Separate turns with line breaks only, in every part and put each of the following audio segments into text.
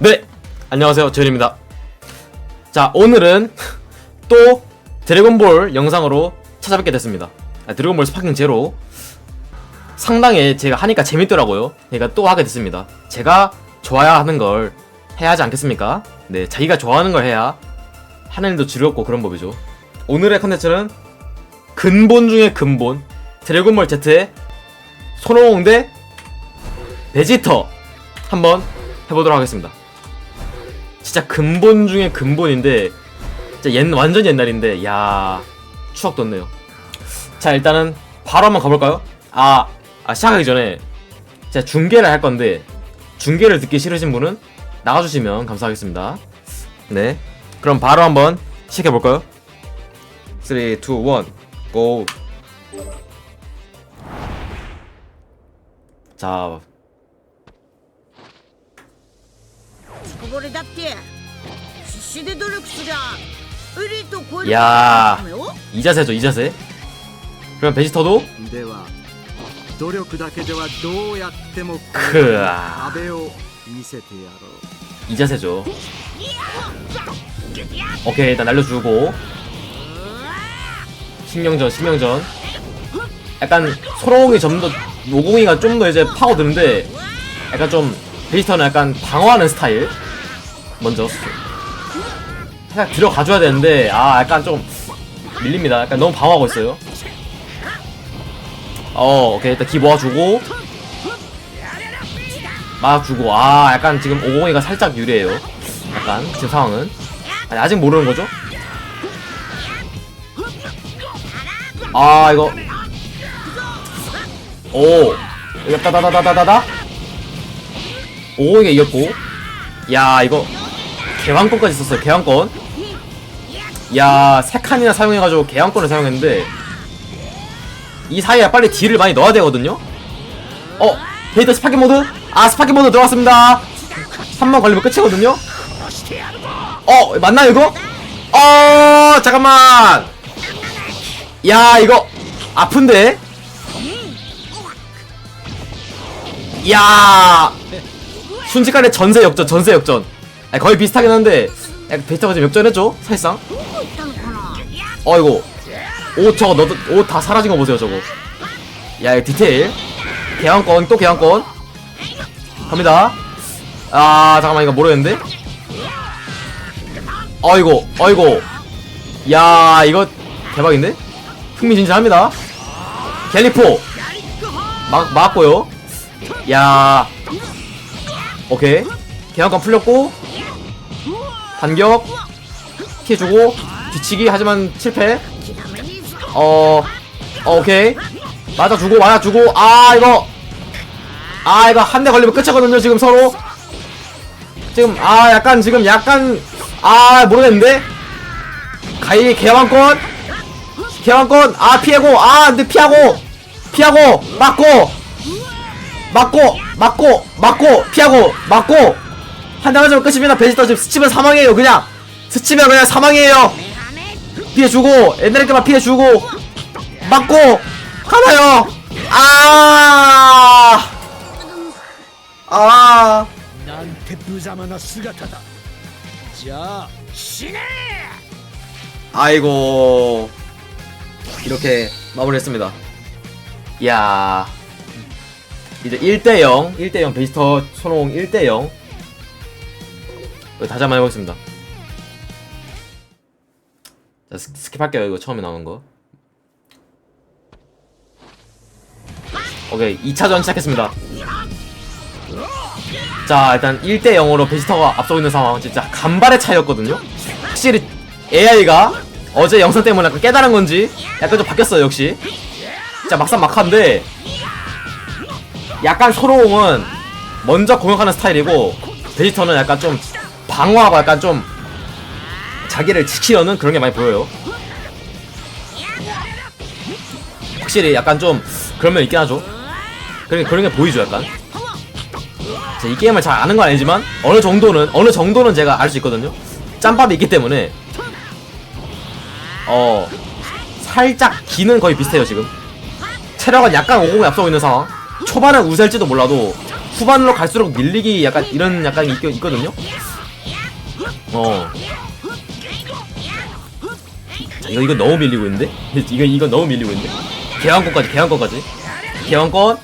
네! 안녕하세요. 재현입니다. 자, 오늘은 또 드래곤볼 영상으로 찾아뵙게 됐습니다. 아, 드래곤볼 스파킹 제로. 상당히 제가 하니까 재밌더라고요. 그러니까 또 하게 됐습니다. 제가 좋아야 하는 걸 해야 하지 않겠습니까? 네, 자기가 좋아하는 걸 해야 하는 일도 즐겁고 그런 법이죠. 오늘의 컨텐츠는 근본 중의 근본 드래곤볼 Z의 손오공 대 베지터 한번 해보도록 하겠습니다. 진짜 근본 중에 근본인데 진짜 옛 완전 옛날인데 야 추억 돋네요. 자 일단은 바로 한번 가볼까요? 아, 아 시작하기 전에 제가 중계를 할 건데 중계를 듣기 싫으신 분은 나가주시면 감사하겠습니다. 네, 그럼 바로 한번 시작해 볼까요? 3, 2, 1, GO. 자,
こぼれだって必死で努力すりゃエリートを超える
いやー
ためよ
이 자세죠, 이 자세. 그럼 베지터도
では努力だけではどうやっても
くわ
壁を見せてやろう
이 자세죠. 오케이, 일단 날려주고. 신경전, 신경전. 약간 소롱이 좀 더, 노공이가 좀 더 이제 파고드는데, 약간 좀, 베지터는 약간 방어하는 스타일. 먼저. 살짝 들어가줘야 되는데, 아, 약간 좀, 밀립니다. 약간 너무 방어하고 있어요. 어, 오케이, 일단 기 모아주고. 막주고 아 약간 지금 502가 살짝 유리해요 약간 지금 상황은 아니 아직 모르는 거죠? 아 이거 오 이거 따다다다다다다 502가 이겼고 야 이거 개왕권까지 썼어요 개왕권. 야 3칸이나 사용해가지고 개왕권을 사용했는데 이 사이에 빨리 딜을 많이 넣어야 되거든요? 어 데이터 스파키 모드? 아 스파키 모드 들어왔습니다. 한번 걸리면 끝이거든요? 어 맞나 이거? 어 잠깐만. 야 이거 아픈데? 야 순식간에 전세 역전 전세 역전 아니, 거의 비슷하긴 한데 약간 그 데이터가 좀 역전했죠? 사실상. 어이구. 오 저거 너도 옷 다 사라진 거 보세요 저거. 야 이거 디테일. 개왕권 또 개왕권. 갑니다. 아 잠깐만 이거 모르겠는데. 어이구 어이구. 야 이거 대박인데? 흥미진진합니다. 갤리포. 막, 막았고요. 야. 오케이. 개왕권 풀렸고. 반격 해주고 뒤치기 하지만 실패. 어, 어 오케이. 맞아주고 맞아주고. 아 이거. 아 이거 한 대 걸리면 끝이거든요 지금 서로. 지금 아 약간 지금 약간 아 모르겠는데? 가위 개왕권? 개왕권? 아 피하고. 아 근데 피하고. 피하고. 맞고. 맞고. 맞고. 맞고. 피하고. 맞고. 판단을 좀 끝이면 베지터 지금 스치면 사망이에요 그냥. 스치면 그냥 사망이에요. 피해주고 엔드레크만 피해주고 맞고 하나요? 아아!
아. 아!
아이고. 이렇게 마무리했습니다. 이야. 이제 1대0 1대0 베지터 손오공 1대0 다시 한번 해보겠습니다. 자 스, 스킵할게요. 이거 처음에 나오는 거. 오케이 2차전 시작했습니다. 자 일단 1대 0으로 베지터가 앞서고 있는 상황 진짜 간발의 차이였거든요. 확실히 AI가 어제 영상 때문에 약간 깨달은 건지 약간 좀 바뀌었어요 역시. 진짜 막상 막한데 약간 소로공은 먼저 공격하는 스타일이고 베지터는 약간 좀 방어하고 약간 좀 자기를 지키려는 그런 게 많이 보여요. 확실히 약간 좀 그런 면 있긴 하죠. 그런, 그런 게 보이죠 약간. 이 게임을 잘 아는 건 아니지만 어느 정도는 어느 정도는 제가 알 수 있거든요. 짬밥이 있기 때문에. 어 살짝 기는 거의 비슷해요 지금. 체력은 약간 50에 앞서고 있는 상황. 초반은 우세할지도 몰라도 후반으로 갈수록 밀리기 약간 이런 약간 있, 있거든요. 어. 자, 이거 이거 너무 밀리고 있는데? 이거 이거 너무 밀리고 있는데? 개왕권까지 개왕권까지. 개왕권?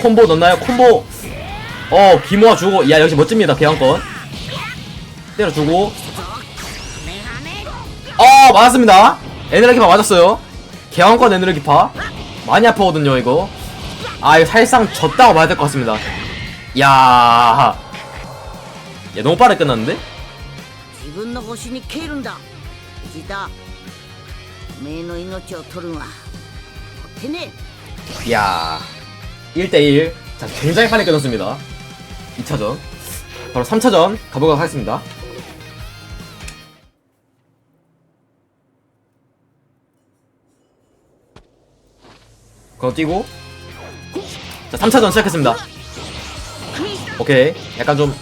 콤보 넣나요? 콤보. 어 기모아 주고. 야 역시 멋집니다 개왕권. 때려주고. 어 맞았습니다. 에너지파 맞았어요. 개왕권 에너지파. 많이 아프거든요 이거. 아 이거 사실상 졌다고 봐야 될 것 같습니다. 야, 야 너무 빠르게 끝났는데?
自分の星に蹴るんだジダおめえの命を取るんはてね
야 1대1 자 굉장히 빠르게 끝났습니다 2차전 바로 3차전 가보도록 하겠습니다 그거 뛰고 자 3차전 시작했습니다 오케이 약간 좀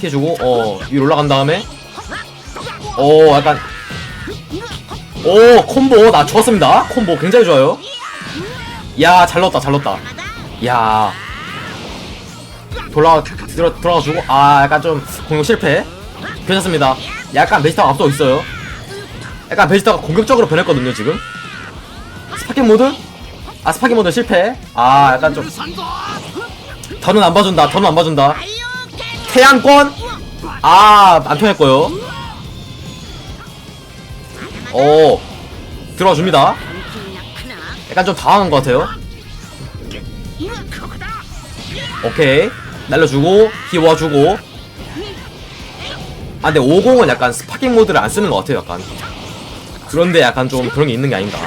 피해주고 어 위로 올라간 다음에 오 약간 오 콤보 나 좋았습니다 콤보 굉장히 좋아요 야, 잘 넣었다, 잘 넣었다. 야. 돌아, 들어, 들어가주고, 아, 약간 좀 공격 실패. 괜찮습니다. 약간 베지타가 앞서 있어요. 약간 베지타가 공격적으로 변했거든요, 지금. 스파킹 모드? 아, 스파킹 모드 실패. 아, 약간 좀. 더는 안 봐준다, 더는 안 봐준다. 태양권? 아 안통했고요. 어 들어줍니다. 약간 좀 당황한 것 같아요. 오케이. 날려주고 키워주고. 아 근데 50은 약간 스파킹 모드를 안 쓰는 것 같아요 약간. 그런데 약간 좀 그런 게 있는 게 아닌가.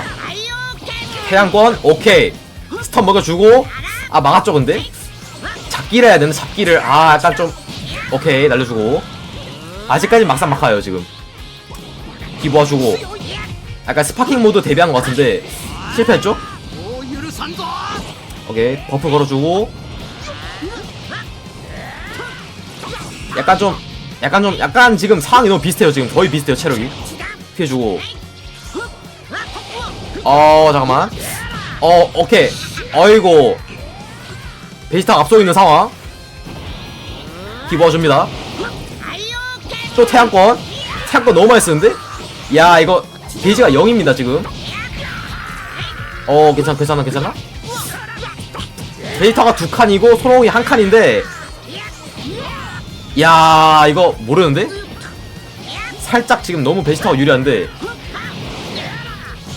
태양권? 오케이. 스턴 먹여주고. 아 막았죠 근데? 잡기를 해야 되는 잡기를. 아 약간 좀 오케이 날려주고. 아직까지 막상 막하요 지금. 기부하주고. 약간 스파킹 모드 대비한 것 같은데. 실패했죠? 오케이 버프 걸어주고. 약간 좀 약간 좀 약간 지금 상황이 너무 비슷해요 지금. 거의 비슷해요 체력이. 피해주고. 어 잠깐만. 어 오케이. 어이고 베지타 앞서 있는 상황. 기부어줍니다. 또 태양권. 태양권 너무 많이 쓰는데? 야 이거 게이지가 0입니다 지금. 어 괜찮 괜찮아 괜찮아. 데이터가 두 칸이고 소롱이 한 칸인데. 야 이거 모르는데? 살짝 지금 너무 베지터가 유리한데.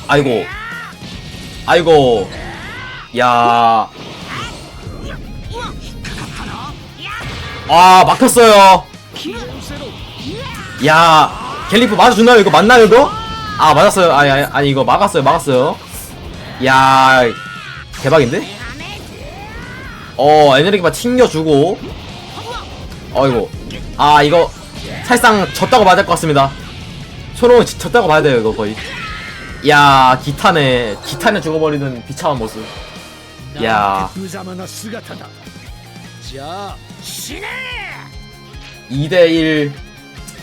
아이고. 아이고. 야 아 막혔어요. 야 갤리프 맞아주나요? 이거 맞나요 이거? 아 맞았어요. 아니 아니, 아니 이거 막았어요 막았어요. 야 대박인데? 어 에너지바 튕겨주고. 어이구. 아 이거 사실상 졌다고 봐야 될 것 같습니다. 소롱은 지- 졌다고 봐야 돼요 이거 거의. 야 기탄에 기탄에 죽어버리는 비참한 모습. 야 2대1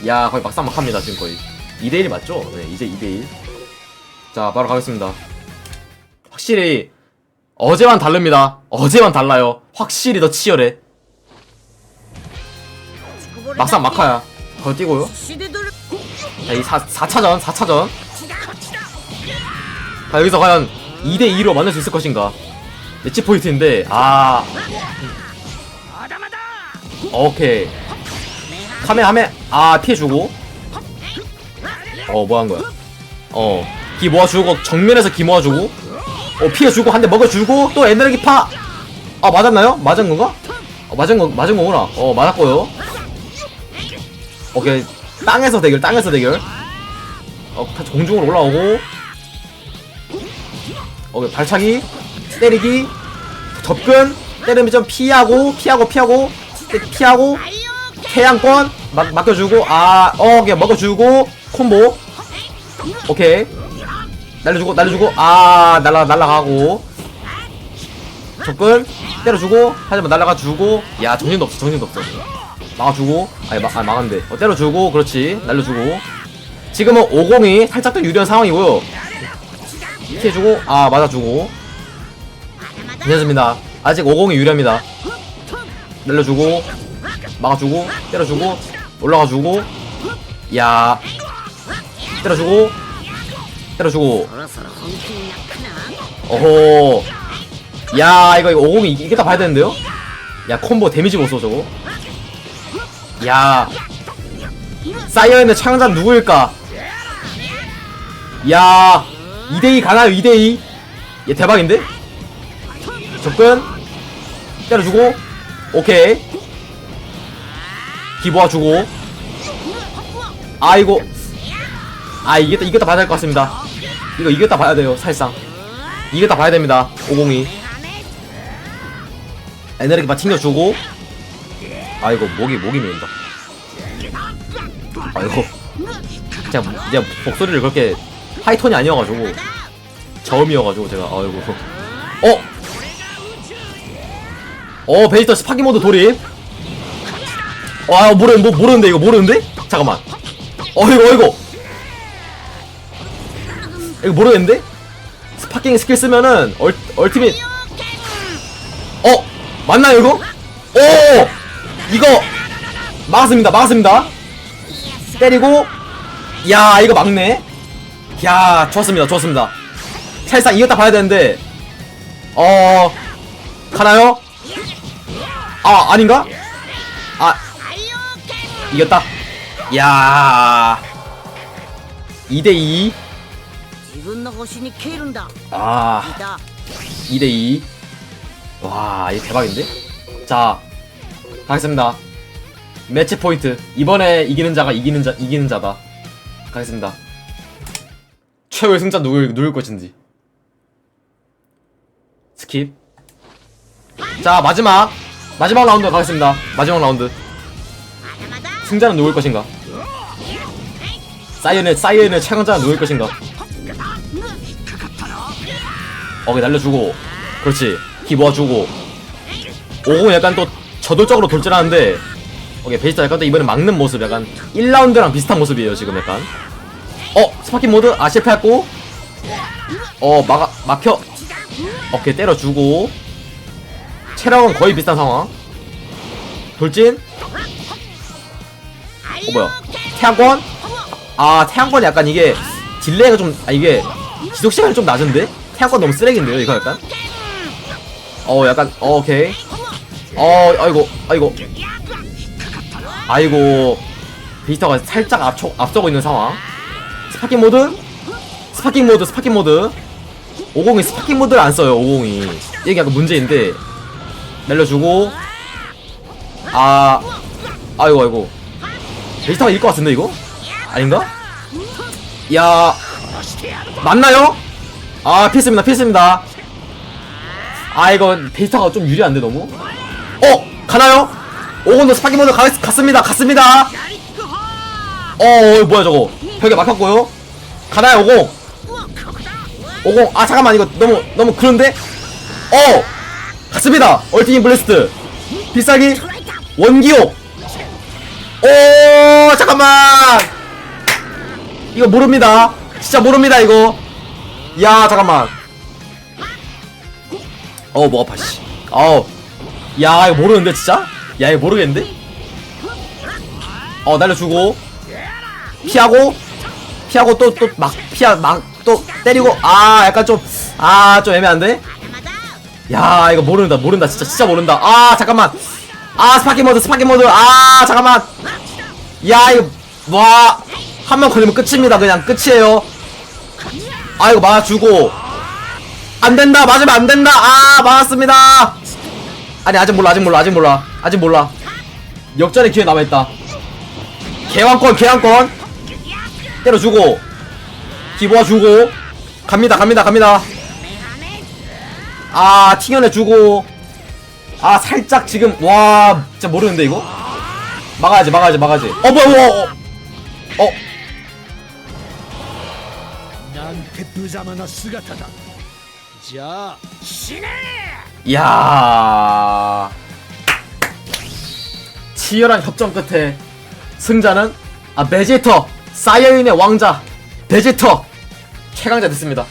야 거의 막상막 합니다 지금 거의. 2대1 맞죠? 네 이제 2대1 자 바로 가겠습니다. 확실히 어제만 다릅니다. 어제만 달라요. 확실히 더 치열해. 막상 막하야. 더 뛰고요. 자이 4차전 4차전. 자 여기서 과연 2대2로 만날 수 있을 것인가? 네, 내치 포인트인데 아. 오케이. 카메하메, 아, 피해주고. 어, 뭐한 거야. 어, 기 모아주고, 정면에서 기 모아주고. 어, 피해주고, 한 대 먹어주고, 또 에너지 파! 아, 맞았나요? 맞은 건가? 어, 맞은 거, 맞은 거구나. 어, 맞았고요. 오케이. 땅에서 대결, 땅에서 대결. 어, 공중으로 올라오고. 오케이, 발차기, 때리기, 접근, 때리면 좀 피하고, 피하고, 피하고, 때- 피하고, 태양권, 막, 맡겨주고, 아, 어, 오케이, 먹어주고, 콤보. 오케이. 날려주고, 날려주고, 아, 날라, 날라가고. 접근, 때려주고, 하지만 날라가주고, 야, 정신도 없어, 정신도 없어. 막아주고. 아니 막, 아, 막았는데. 어, 때려주고 그렇지. 날려주고. 지금은 50이 살짝 더 유리한 상황이고요. 피해주고 아 맞아주고. 괜찮습니다. 아직 50이 유리합니다 날려주고 막아주고 때려주고 올라가주고 야 때려주고 때려주고. 어허. 야 이거 이거 오공이 이게 다 봐야 되는데요? 야 콤보 데미지 못 써 저거. 야. 쌓여있는 창자 누구일까? 야 2대2 가나요 2대2 얘 대박인데? 접근? 때려주고? 오케이. 기보아 주고. 아이고. 아 이겼다 이겼다 봐야 될 것 같습니다. 이거 이겼다 봐야 돼요 사실상. 이겼다 봐야 됩니다 502 에너지 막 챙겨주고. 아이고 목이 목이 메인다. 아이고. 제가 제가 목소리를 그렇게 하이톤이 아니어가지고 저음이어가지고 제가 아이고. 어? 어 베지터 스파기 모드 돌입 와 모르 뭐 모르는데 이거 모르는데? 잠깐만. 어 이거 이거. 이거 모르겠는데? 스파킹 스킬 쓰면은 얼 얼티밋. 어 맞나요 이거? 오! 이거! 막았습니다 막았습니다. 때리고. 야 이거 막네. 야 좋았습니다 좋았습니다. 사실상 이겼다 봐야 되는데. 어 가나요 아 아닌가? 아 이겼다. 야. 2대2 아. 2대2 와 이거 대박인데? 자 가겠습니다. 매치 포인트. 이번에 이기는 자가 이기는 자 이기는 자다. 가겠습니다. 최후의 승자 누구 누굴 것인지. 스킵. 자 마지막. 마지막 라운드 가겠습니다. 마지막 라운드. 승자는 누굴 것인가? 사이언의 사이언의 최강자는 누굴 것인가? 어게 날려주고 그렇지. 기 모아주고. 오공 약간 또 저돌적으로 돌진하는데 오케이 베지터 약간 또 이번에 막는 모습 약간 1라운드랑 비슷한 모습이에요 지금 약간. 어 스파킹 모드? 아 실패했고. 어 막아 막혀. 오케이 때려주고 체력은 거의 비슷한 상황. 돌진. 어 뭐야? 태양권? 아 태양권 약간 이게 딜레이가 좀 아 이게 지속 시간이 좀 낮은데? 태양권 너무 쓰레기인데요 이거 약간? 어 약간 어, 오케이. 어 아이고 아이고. 아이고. 비스터가 살짝 앞서, 앞서고 있는 상황. 스파킹 모드? 스파킹 모드 스파킹 모드. 50이 스파킹 모드를 안 써요 50이. 이게 약간 문제인데 날려주고 아 아이고 아이고 베지터가 이길 것 같은데 이거? 아닌가? 야 맞나요? 아 필수입니다 필수입니다 아 이거 베지터가 좀 유리한데 너무? 어 가나요? 오건도 가, 갔습니다 갔습니다 어, 어 뭐야 저거 벽에 막혔고요 가나요 50 50아 잠깐만 이거 너무 너무 그런데 어 갔습니다. 얼티밋 블래스트. 필살기. 원기옥. 오 잠깐만. 이거 모릅니다. 진짜 모릅니다 이거. 야 잠깐만. 어목 아파 씨. 어우. 야 이거 모르는데 진짜? 야 이거 모르겠는데? 어 날려주고. 피하고. 피하고 또 또 막 피하 막 또 때리고. 아 약간 좀 아좀 애매한데 야 이거 모른다 모른다. 진짜 진짜 모른다. 아 잠깐만. 아 스파킹 모드 스파킹 모드. 아 잠깐만. 야 이거 와한 명 걸리면 끝입니다. 그냥 끝이에요. 아 이거 맞아주고. 안 된다 맞으면 안 된다. 아 맞았습니다. 아니 아직 몰라 아직 몰라 아직 몰라. 아직 몰라. 역전의 기회 남아있다. 개왕권 개왕권. 때려주고. 기모아주고. 갑니다 갑니다 갑니다 아 튕겨내 주고. 아 살짝 지금 와 진짜 모르는데 이거? 막아야지 막아야지 막아야지. 어 뭐야 뭐야 어, 어.
어.
이야. 치열한 협정 끝에 승자는 아 베지터 사이어인의 왕자 베지터 최강자 됐습니다.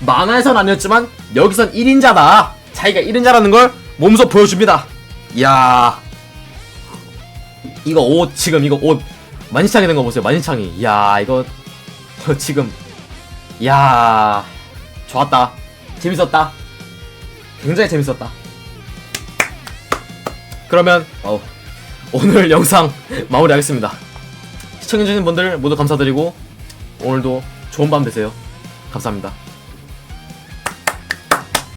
만화에선 아니었지만 여기선 1인자다. 자기가 1인자라는 걸 몸소 보여줍니다. 이야. 이거 옷 지금 이거 옷 만시창이 된 거 보세요 만시창이. 이야 이거 지금. 이야. 좋았다. 재밌었다. 굉장히 재밌었다. 그러면 어우, 오늘 영상 마무리하겠습니다. 시청해주신 분들 모두 감사드리고 오늘도 좋은 밤 되세요. 감사합니다